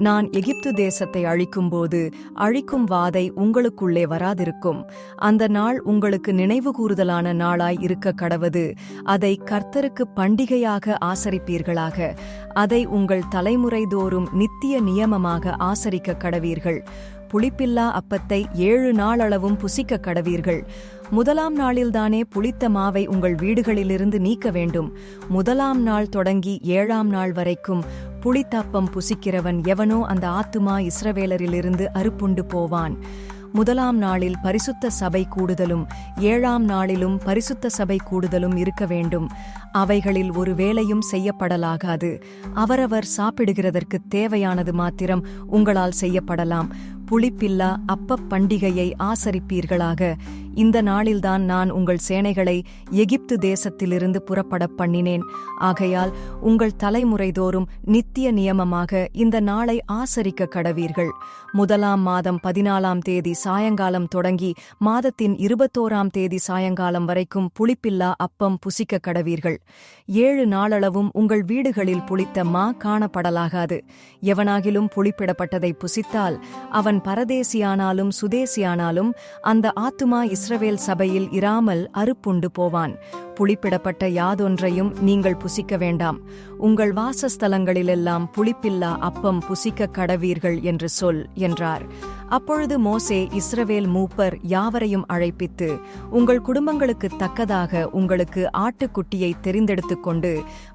நான் எகிப்து தேசத்தை அழிக்கும்போது அழிக்கும் வாதை உங்களுக்குள்ளே வராதிருக்கும். அந்த நாள் உங்களுக்கு நினைவுகூறுதலான நாளாய் இருக்க கடவது. அதை கர்த்தருக்கு பண்டிகையாக ஆசரிப்பீர்களாக. அதை உங்கள் தலைமுறைதோறும் நித்திய நியமமாக ஆசரிக்க கடவீர்கள். புளிப்பில்லா அப்பத்தை ஏழு நாளளவும் புசிக்க கடவீர்கள். முதலாம் நாளில்தானே புளித்த மாவை உங்கள் வீடுகளிலிருந்து நீக்க வேண்டும். முதலாம் நாள் தொடங்கி ஏழாம் நாள் வரைக்கும் புளித்தாப்பம் புசிக்கிறவன் எவனோ அந்த ஆத்துமா இஸ்ரவேலரிலிருந்து அறுப்புண்டு போவான். முதலாம் நாளில் பரிசுத்த சபை கூடுதலும் ஏழாம் நாளிலும் பரிசுத்த சபை கூடுதலும் இருக்க வேண்டும். அவைகளில் ஒரு வேலையும் செய்யப்படலாகாது. அவரவர் சாப்பிடுகிறதற்கு தேவையானது மாத்திரம் உங்களால் செய்யப்படலாம். புளிப்பில்லா அப்பப் பண்டிகையை ஆசரிப்பீர்களாக. இந்த நாளில்தான் நான் உங்கள் சேனைகளை எகிப்து தேசத்திலிருந்து புறப்படப் பண்ணினேன். ஆகையால் உங்கள் தலைமுறைதோறும் நித்திய நியமமாக இந்த நாளை ஆசரிக்க கடவீர்கள். முதலாம் மாதம் பதினாலாம் தேதி சாயங்காலம் தொடங்கி மாதத்தின் இருபத்தோராம் தேதி சாயங்காலம் வரைக்கும் புளிப்பில்லா அப்பம் புசிக்க கடவீர்கள். ஏழு நாளளவும் உங்கள் வீடுகளில் புளித்த மா காணப்படலாகாது. எவனாகிலும் புளிப்பிடப்பட்டதை புசித்தால் அவன் பரதேசியானாலும் சுதேசியானாலும் அந்த ஆத்துமா இஸ்ரவேல் சபையில் இராமல் அறுப்புண்டு போவான். புளிப்பிடப்பட்ட யாதொன்றையும் நீங்கள் புசிக்க வேண்டாம். உங்கள் வாசஸ்தலங்களிலெல்லாம் புளிப்பில்லா அப்பம் புசிக்க கடவீர்கள் என்று சொல் என்றார். அப்பொழுது மோசே இஸ்ரவேல் மூப்பர் யாவரையும் அழைப்பித்து உங்கள் குடும்பங்களுக்கு தக்கதாக உங்களுக்கு ஆட்டுக்குட்டியை தெரிந்தெடுத்துக் கொண்டு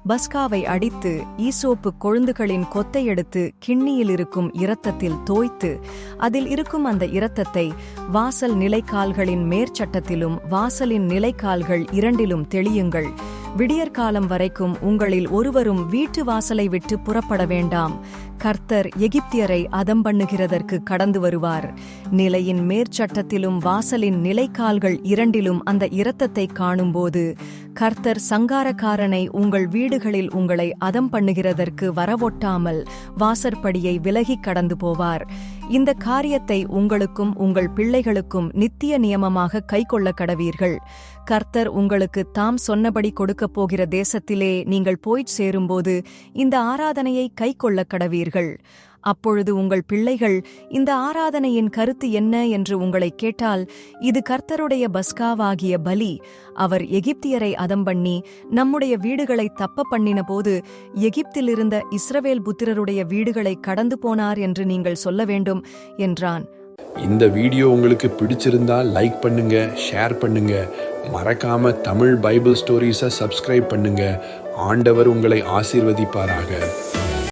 பஸ்காவை அடித்து ஈசோப்பு கொழுந்துகளின் கொத்தை எடுத்து கிண்ணியில் இருக்கும் இரத்தத்தில் தோய்த்து அதில் இருக்கும் அந்த இரத்தத்தை வாசல் நிலைக்கால்களின் மேற்சட்டத்திலும் வாசலின் நிலைக்கால்கள் இரண்டிலும் தெளியுங்கள். விடியற்காலம் வரைக்கும் உங்களில் ஒருவரும் வீட்டு வாசலை விட்டு புறப்பட வேண்டாம். கர்த்தர் எகிப்தியரை அதம் பண்ணுகிறதற்கு கடந்து வருவார். நிலையின் மேற்சட்டத்திலும் வாசலின் நிலைக்கால்கள் இரண்டிலும் அந்த இரத்தத்தை காணும்போது கர்த்தர் சங்காரக்காரனை உங்கள் வீடுகளில் உங்களை அதம் பண்ணுகிறதற்கு வரவொட்டாமல் வாசற்படியை விலகிக் கடந்து போவார். இந்த காரியத்தை உங்களுக்கும் உங்கள் பிள்ளைகளுக்கும் நித்திய நியமமாக கைக்கொள்ள கடவீர்கள். கர்த்தர் உங்களுக்கு தாம் சொன்னபடி கொடுக்கப் போகிற தேசத்திலே நீங்கள் போய்ச் சேரும்போது இந்த ஆராதனையை கைக்கொள்ள கடவீர்கள் அப்பொழுது உங்கள் பிள்ளைகள் இந்த ஆராதனையின் கருத்து என்ன என்று உங்களை கேட்டால் இது கர்த்தருடைய பஸ்காவாகிய பலி. அவர் எகிப்தியரை அதம்பண்ணி நம்முடைய வீடுகளை தப்ப பண்ணின போது எகிப்தில் எகிப்திலிருந்த இஸ்ரவேல் புத்திரருடைய வீடுகளை கடந்து போனார் என்று நீங்கள் சொல்ல வேண்டும் என்றான். இந்த வீடியோ உங்களுக்கு பிடிச்சிருந்தா லைக் பண்ணுங்க ஷேர் பண்ணுங்க. மறக்காம தமிழ் பைபிள் ஸ்டோரிஸை சப்ஸ்கிரைப் பண்ணுங்க. ஆண்டவர் உங்களை ஆசீர்வதிப்பாராக.